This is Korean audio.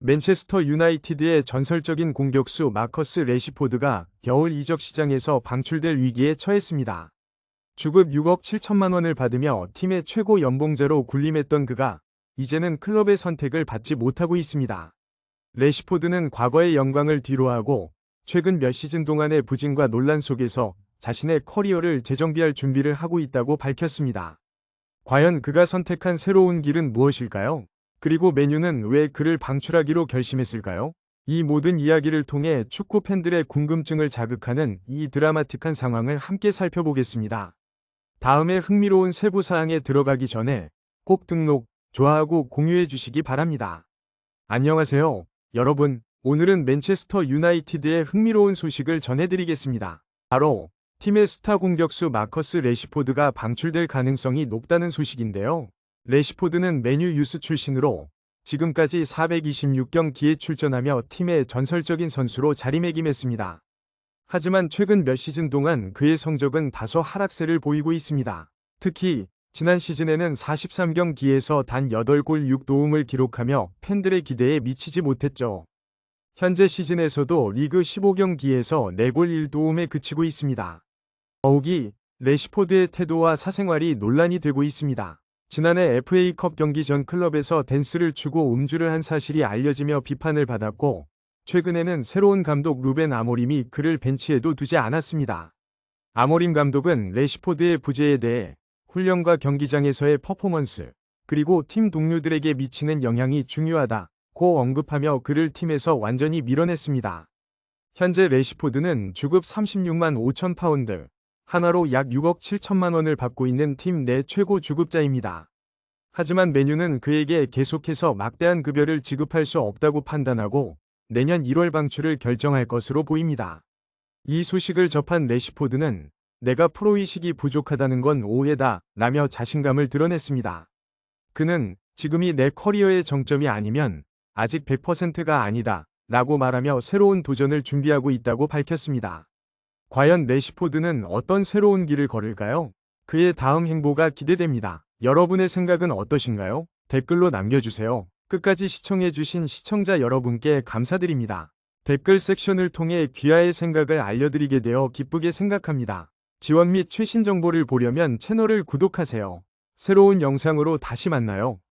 맨체스터 유나이티드의 전설적인 공격수 마커스 레시포드가 겨울 이적 시장에서 방출될 위기에 처했습니다. 주급 6억 7천만 원을 받으며 팀의 최고 연봉자로 군림했던 그가 이제는 클럽의 선택을 받지 못하고 있습니다. 레시포드는 과거의 영광을 뒤로하고 최근 몇 시즌 동안의 부진과 논란 속에서 자신의 커리어를 재정비할 준비를 하고 있다고 밝혔습니다. 과연 그가 선택한 새로운 길은 무엇일까요? 그리고 메뉴는 왜 그를 방출하기로 결심했을까요? 이 모든 이야기를 통해 축구 팬들의 궁금증을 자극하는 이 드라마틱한 상황을 함께 살펴보겠습니다. 다음에 흥미로운 세부 사항에 들어가기 전에 꼭 등록, 좋아하고 공유해 주시기 바랍니다. 안녕하세요. 여러분, 오늘은 맨체스터 유나이티드의 흥미로운 소식을 전해드리겠습니다. 바로 팀의 스타 공격수 마커스 레시포드가 방출될 가능성이 높다는 소식인데요. 레시포드는 메뉴 유스 출신으로 지금까지 426경기에 출전하며 팀의 전설적인 선수로 자리매김했습니다. 하지만 최근 몇 시즌 동안 그의 성적은 다소 하락세를 보이고 있습니다. 특히 지난 시즌에는 43경기에서 단 8골 6도움을 기록하며 팬들의 기대에 미치지 못했죠. 현재 시즌에서도 리그 15경기에서 4골 1도움에 그치고 있습니다. 더욱이 레시포드의 태도와 사생활이 논란이 되고 있습니다. 지난해 FA컵 경기 전 클럽에서 댄스를 추고 음주를 한 사실이 알려지며 비판을 받았고 최근에는 새로운 감독 루벤 아모림이 그를 벤치에도 두지 않았습니다. 아모림 감독은 레시포드의 부재에 대해 훈련과 경기장에서의 퍼포먼스 그리고 팀 동료들에게 미치는 영향이 중요하다고 언급하며 그를 팀에서 완전히 밀어냈습니다. 현재 레시포드는 주급 36만 5천 파운드, 하나로 약 6억 7천만 원을 받고 있는 팀 내 최고 주급자입니다. 하지만 메뉴는 그에게 계속해서 막대한 급여를 지급할 수 없다고 판단하고 내년 1월 방출을 결정할 것으로 보입니다. 이 소식을 접한 레시포드는 내가 프로의식이 부족하다는 건 오해다 라며 자신감을 드러냈습니다. 그는 지금이 내 커리어의 정점이 아니면 아직 100%가 아니다 라고 말하며 새로운 도전을 준비하고 있다고 밝혔습니다. 과연 레시포드는 어떤 새로운 길을 걸을까요? 그의 다음 행보가 기대됩니다. 여러분의 생각은 어떠신가요? 댓글로 남겨주세요. 끝까지 시청해주신 시청자 여러분께 감사드립니다. 댓글 섹션을 통해 귀하의 생각을 알려드리게 되어 기쁘게 생각합니다. 지원 및 최신 정보를 보려면 채널을 구독하세요. 새로운 영상으로 다시 만나요.